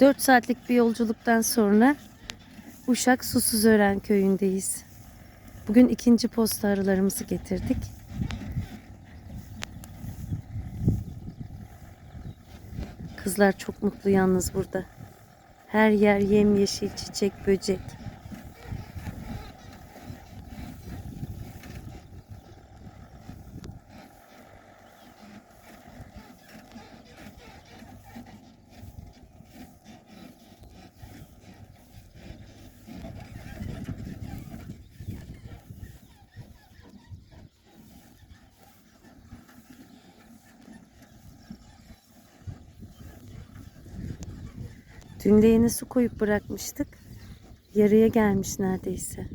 4 saatlik bir yolculuktan sonra Uşak Susuzören köyündeyiz. Bugün ikinci posta arılarımızı getirdik. Kızlar çok mutlu yalnız burada. Her yer yemyeşil çiçek, böcek. Dün leğene su koyup bırakmıştık. Yarıya gelmiş neredeyse.